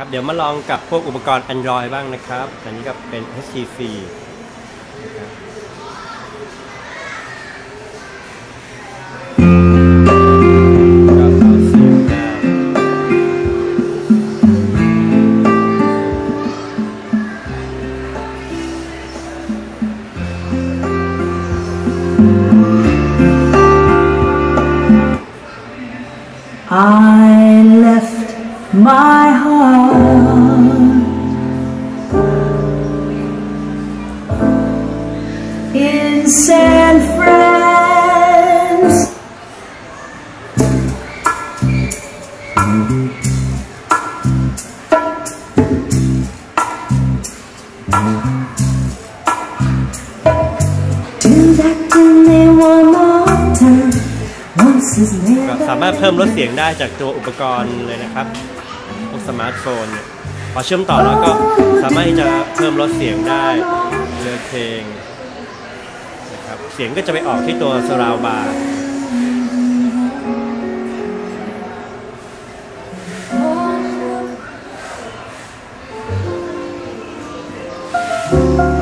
ครับเดี๋ยวมาลองกับพวกอุปกรณ์ Android บ้างนะครับ อันนี้ก็เป็น HTC นะครับ I left my heart in San France. Do that to me one more time. Once is ก็ never สามารถเพิ่มลดเสียงได้จากตัวอุปกรณ์เลยนะครับพวกสมาร์ทโฟนเนี่ยพอเชื่อมต่อแล้วก็สามารถที่จะเพิ่มลดเสียงได้เลือกเพลง ครับ เสียงก็จะไปออกที่ตัวสราวบาร์うん。